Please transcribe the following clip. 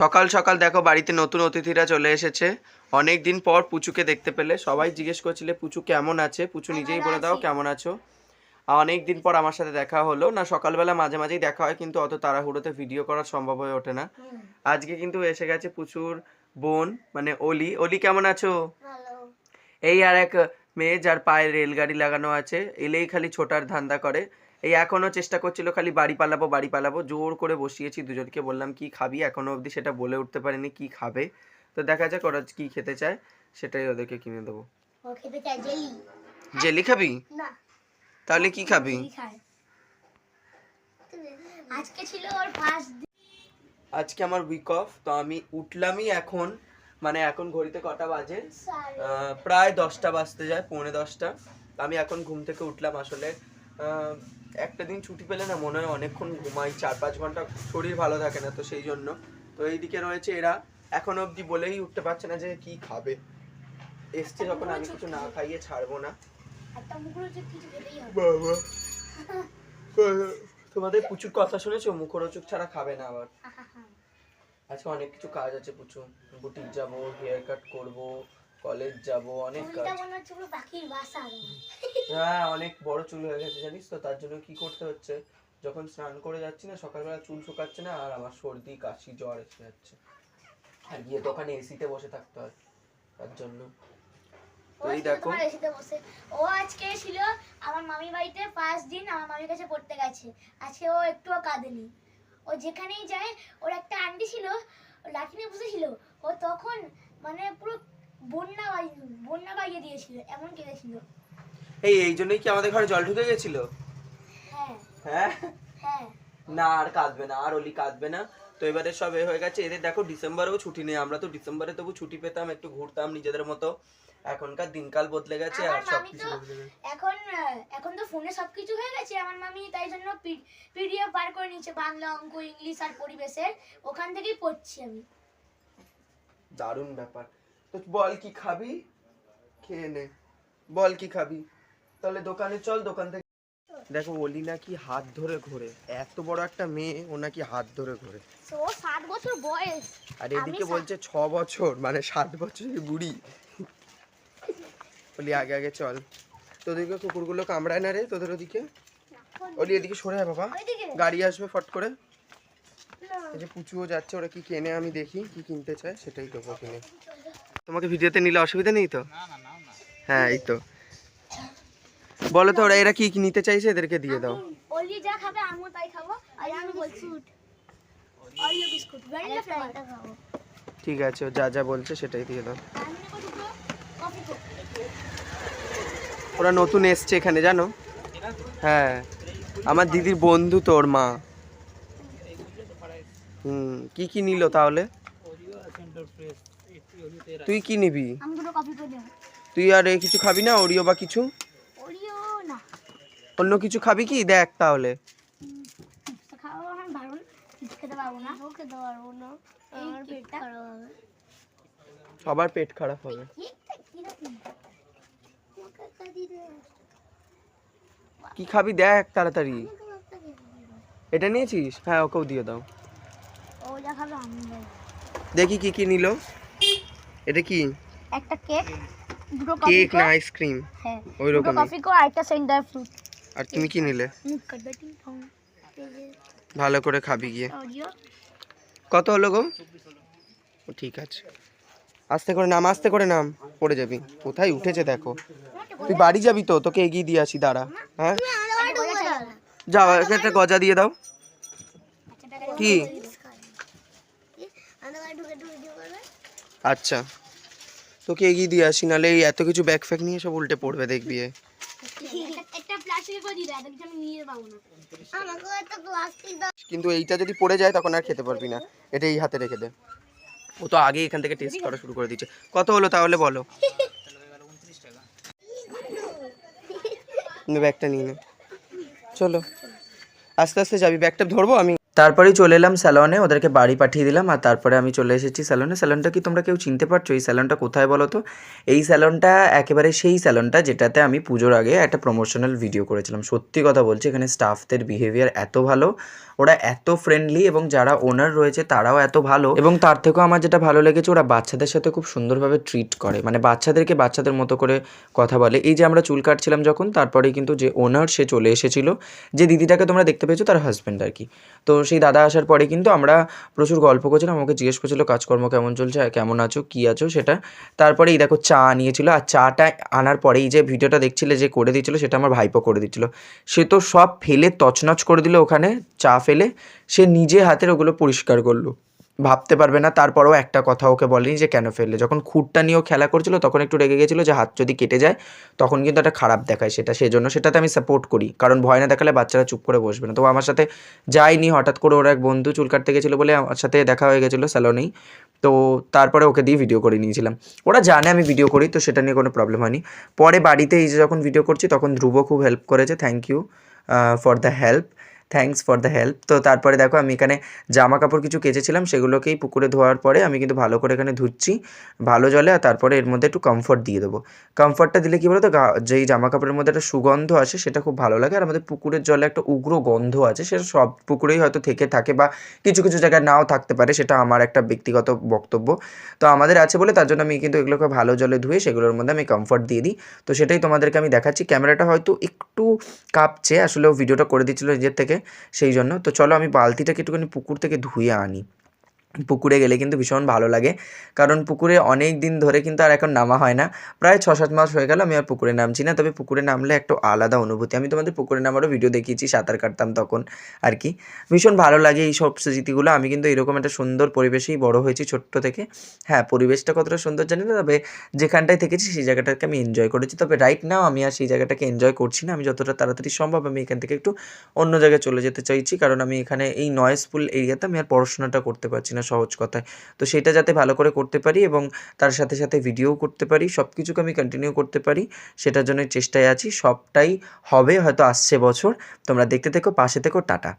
সকাল সকাল দেখো বাড়িতে নতুন অতিথিরা চলে এসেছে। অনেক দিন পর পুচুকে দেখতে পেলে। সবাই জিজ্ঞেস করছিলে পুচু কেমন আছে? পুচু নিজেই বলে দাও কেমন আছো? অনেক দিন পর আমার সাথে দেখা হলো। না সকালবেলা মাঝে মাঝেই দেখা হয় কিন্তু অত তাড়াহুড়োতে ভিডিও করা সম্ভব হয়ে ওঠে না। আজকে কিন্তু এসে গেছে পুচুর বোন মানে অলি। অলি কেমন আছো? ভালো। এই আর এক মেয়ে যার পায়ে রেলগাড়ি লাগানো আছে এলেই খালি ছোটার ধান্দা করে। এই এখনও চেষ্টা করছিল খালি বাড়ি পালাবো বাড়ি পালাবো। জোর করে বসিয়েছি দুজনকে বললাম কি খাবি? এখনও অবধি সেটা বলে উঠতে পারিনি কি খাবে? তো দেখা যাক ওরা কি খেতে চায় সেটাই ওদেরকে কিনে দেবো। জেলি। খাবি? তাহলে কি খাবি? আজকে ছিল ওর ফার্স্ট আজকে আমার উইক অফ তো আমি উঠলামই এখন মানে এখন ঘড়িতে কটা বাজে? প্রায় দশটা বাজতে যায় পৌনে দশটা। আমি এখন ঘুম থেকে উঠলাম আসলে। একটা দিন ছুটি পেলে না মনে হয় অনেকক্ষণ ঘুমাই চার পাঁচ ঘণ্টা শরীর ভালো থাকে না তো সেই জন্য। তো এইদিকে রয়েছে এরা এখন অবধি বলেই উঠতে পারছে না যে কি খাবে। এসছে যখন আমি কিছু না খাইয়ে ছাড়বো না। বাবা। তোমাদের প্রচুর কথা শুনেছো? মুখরোচক ছাড়া খাবে না আবার। আজকে অনেক কিছু কাজ আছে প্রচুর বুটিক যাব হেয়ার কাট করব। কলেজ যাব অনেক কাজ। হ্যাঁ। অনেক বড় চুল হয়ে গেছে জানিস তো তার জন্য কি করতে হচ্ছে? যখন স্নান করে যাচ্ছি না সকালবেলা চুল শুকাচ্ছে না আর আমার সর্দি কাশি জ্বর এসে যাচ্ছে। আর গিয়ে ওখানে এসিতে বসে থাকতে হয় তার জন্য। তো এই দেখো। ও আজকে ছিল আমার মামি বাড়িতে পাঁচ দিন আমার মামির কাছে পড়তে গেছে। আজকে ও একটুও কাঁদেনি। ও যেখানেই যায় ওর একটা আন্টি ছিল লাঠি নিয়ে বসেছিল। ও তখন মানে পুরো বন্যা বন্যা বাড়িয়ে দিয়েছিল এমন কেঁদেছিল এই এই জন্যই কি আমাদের ঘরে জল ঢুকে গেছিল? হ্যাঁ। হ্যাঁ? হ্যাঁ। না আর কাঁদবে না আর অলি কাঁদবে না। তো এবারে সব এ হয়ে গেছে। এদের দেখো ডিসেম্বরেও ছুটি নেই। আমরা তো ডিসেম্বরে তবু ছুটি পেতাম একটু ঘুরতাম নিজেদের মতো। এখনকার দিনকাল বদলে গেছে আর সব কিছু এখন এখন তো ফোনে সবকিছু হয়ে গেছে। আমার মামি তাই জন্য পিডিএফ বার করে নিচ্ছে বাংলা অঙ্ক ইংলিশ আর পরিবেশের। ওখান থেকেই পড়ছি আমি। দারুণ ব্যাপার। তো বল কি খাবি? খেয়ে নে। বল কি খাবি? তাহলে দোকানে চল দোকান থেকে। দেখো অলি নাকি হাত ধরে ঘোরে। এত বড় একটা মেয়ে ও নাকি হাত ধরে ঘোরে। ও সাত বছর বয়স। আর এদিকে বলছে ছ বছর মানে সাত বছরের বুড়ি। বলি আগে আগে চল। তোদেরকে কুকুরগুলো কামড়ায় না রে তোদের ওদিকে? ওলি এদিকে সরে বাবা। গাড়ি আসবে ফট করে। এই যে পুচুও যাচ্ছে ওরা কি কেনে আমি দেখি কি কিনতে চায় সেটাই দেবো কিনে। তোমাকে ভিডিওতে নিলে অসুবিধা নেই তো? হ্যাঁ এই তো। বলো তো ওরা এরা কি কি নিতে চাইছে? এদেরকে দিয়ে দাও। অলি যা খাবে আমিও তাই খাব। আর আমি বলছি অরিও বিস্কুট ভ্যানিলা ফ্লেভার খাব। ঠিক আছে ও যা যা বলছে সেটাই দিয়ে দাও। ওরা নতুন এসছে এখানে জানো? হ্যাঁ। আমার দিদির বন্ধু তোর মা। হুম কি কি নিল তাহলে? তুই কি নিবি? তুই আর কিছু খাবি না ওরিও বা কিছু? অন্য কিছু খাবি কি? দেখ তাহলে। সবার পেট খারাপ হবে। কি খাবি দেখ তাড়াতাড়ি। এটা নিয়েছিস? হ্যাঁ ওকেও দিয়ে দাও। ও যা খাবে আমি যাই দেখি কি কি নিল। এটা কি? একটা কেক দুটো কফি কেক না আইসক্রিম হ্যাঁ ওই রকম কফি কো আর একটা সেন্টার ফ্রুট আর তুমি কি নিলে? ভালো করে খাবি গিয়ে। কত হলো গো? ও ঠিক আছে। আস্তে করে নাম আস্তে করে নাম। পড়ে যাবি। কোথায় উঠেছে দেখো। তুই বাড়ি যাবি তো? তোকে এগিয়ে দিয়ে আসি দাঁড়া। হ্যাঁ? যাও একে একটা গজা দিয়ে দাও। কি? আচ্ছা। তোকে এগিয়ে দিয়ে আসি নাহলে এই এত কিছু ব্যাগ ফ্যাগ নিয়ে সব উল্টে পড়বে দেখবি। এ। একটা প্লাস্টিকে করে দিবে এত কিছু আমি নিয়ে পাবো না। আমাকে একটা প্লাস্টিক দাও। কিন্তু এইটা যদি পড়ে যায় তখন আর খেতে পারবি না। এটা এই হাতে রেখে দে। ও তো আগে এখান থেকে টেস্ট করা শুরু করে দিচ্ছে কত হলো তাহলে বলো? ব্যাগটা নিয়ে নে। চলো। আস্তে আস্তে যাবি। ব্যাগটা ধরবো আমি? তারপরেই চলে এলাম স্যালনে ওদেরকে বাড়ি পাঠিয়ে দিলাম আর তারপরে আমি চলে এসেছি স্যালনে স্যালনটা কি তোমরা কেউ চিনতে পারছ? এই স্যালনটা কোথায় বলো তো? এই স্যালনটা একেবারে সেই স্যালনটা যেটাতে আমি পুজোর আগে একটা প্রমোশনাল ভিডিও করেছিলাম। সত্যি কথা বলছি, এখানে স্টাফদের বিহেভিয়ার এত ভালো। ওরা এত ফ্রেন্ডলি এবং যারা ওনার রয়েছে তারাও এত ভালো এবং তার থেকেও আমার যেটা ভালো লেগেছে ওরা বাচ্চাদের সাথে খুব সুন্দরভাবে ট্রিট করে। মানে বাচ্চাদেরকে বাচ্চাদের মতো করে কথা বলে। এই যে আমরা চুল কাটছিলাম যখন তারপরে কিন্তু যে ওনার সে চলে এসেছিল, যে দিদিটাকে তোমরা দেখতে পেয়েছ তার হাজব্যান্ড আর কি। তো সেই দাদা আসার পরে কিন্তু আমরা প্রচুর গল্প করছিলাম, আমাকে জিজ্ঞেস করছিল, কাজকর্ম কেমন চলছে? কেমন আছো? কী আছো? সেটা। তারপরে এই দেখো চা নিয়েছিল, আর চাটা আনার পরেই যে ভিডিওটা দেখছিলে, যে করে দিচ্ছিল সেটা আমার ভাইপো করে দিচ্ছিল সে তো সব ফেলে তছনছ করে দিল ওখানে, চা ফেলে সে নিজে হাতের ওগুলো পরিষ্কার করল। ভাবতে পারবে না, তারপরেও একটা কথা ওকে বলেনি যে কেন ফেললে। যখন খুঁটটা নিয়েও খেলা করছিল, তখন একটু রেগে গেছিল যে হাত যদি কেটে যায়, তখন কিন্তু একটা খারাপ দেখায় সেটা। সেই জন্য সেটাতে আমি সাপোর্ট করি, কারণ ভয় না দেখালে বাচ্চারা চুপ করে বসবে না। তো আমার সাথে যায়নি, হঠাৎ করে ওর এক বন্ধু চুল কাটতে গেছিল বলে আমার সাথে দেখা হয়ে গেছিল স্যালনেই তো তারপরে ওকে দিয়ে ভিডিও করে নিয়েছিলাম। ওরা জানে আমি ভিডিও করি, তো সেটা নিয়ে কোনো প্রবলেম হয়নি। পরে বাড়িতে এই যে যখন ভিডিও করছি, তখন ধ্রুব খুব হেল্প করেছে thank you for the help thanks for the help তো তারপরে দেখো আমি এখানে জামা কাপড় কিছু কেচেছিলাম, সেগুলোকেই পুকুরে ধোয়ার পরে আমি কিন্তু ভালো করে এখানে ধুচ্ছি ভালো জলে আর তারপরে এর মধ্যে একটু কমফর্ট দিয়ে দেবো। কমফর্টটা দিলে কী বলো তো গা- যেই জামা কাপড়ের মধ্যে একটা সুগন্ধ আসে সেটা খুব ভালো লাগে আর আমাদের পুকুরের জলে একটা উগ্র গন্ধ আছে, সেটা সব পুকুরেই হয়তো থেকে থাকে বা কিছু কিছু জায়গায় নাও থাকতে পারে, সেটা আমার একটা ব্যক্তিগত বক্তব্য। তো আমাদের আছে বলে তার জন্য আমি কিন্তু এগুলোকে ভালো জলে ধুয়ে সেগুলোর মধ্যে আমি কমফর্ট দিয়ে দিই। তো সেটাই তোমাদেরকে আমি দেখাচ্ছি। ক্যামেরাটা হয়তো একটু কাঁপছে আসলে ভিডিওটা করে দিচ্ছিল নিজের থেকে। সেই জন্য তো চলো আমি বালতিটাকে একটুখানি পুকুর থেকে ধুয়ে আনি। পুকুরে গেলে কিন্তু ভীষণ ভালো লাগে। কারণ পুকুরে অনেক দিন ধরে কিন্তু আর এখন নামা হয় না। প্রায় ছ সাত মাস হয়ে গেল আমি আর পুকুরে নামছি না। তবে পুকুরে নামলে একটা আলাদা অনুভূতি। আমি তোমাদের পুকুরে নামারও ভিডিও দেখিয়েছি, সাঁতার কাটতাম তখন আর কি। ভীষণ ভালো লাগে এই সব স্মৃতিগুলো। আমি কিন্তু এরকম একটা সুন্দর পরিবেশেই বড় হয়েছি ছোট্ট থেকে। হ্যাঁ পরিবেশটা কতটা সুন্দর জানি না, তবে যেখানটায় থেকেছি সেই জায়গাটাকে আমি এনজয় করেছি। তবে রাইট নাও আমি আর সেই জায়গাটাকে এনজয় করছি না। আমি যতটা তাড়াতাড়ি সম্ভব আমি এখান থেকে একটু অন্য জায়গায় চলে যেতে চাইছি। কারণ আমি এখানে এই নয়েজফুল এরিয়াতে আমি আর পড়াশোনাটা করতে পারছি না সহজ কথায়। তো সেটা যাতে ভালো করে করতে পারি এবং তার সাথে সাথে ভিডিও করতে পারি সব কিছুকে আমি কন্টিনিউ করতে পারি, সেটার জন্য চেষ্টায় আছি। সবটাই হবে, হয়তো আসছে বছর। তোমরা দেখতে থেকো, পাশে থেকো, টাটা।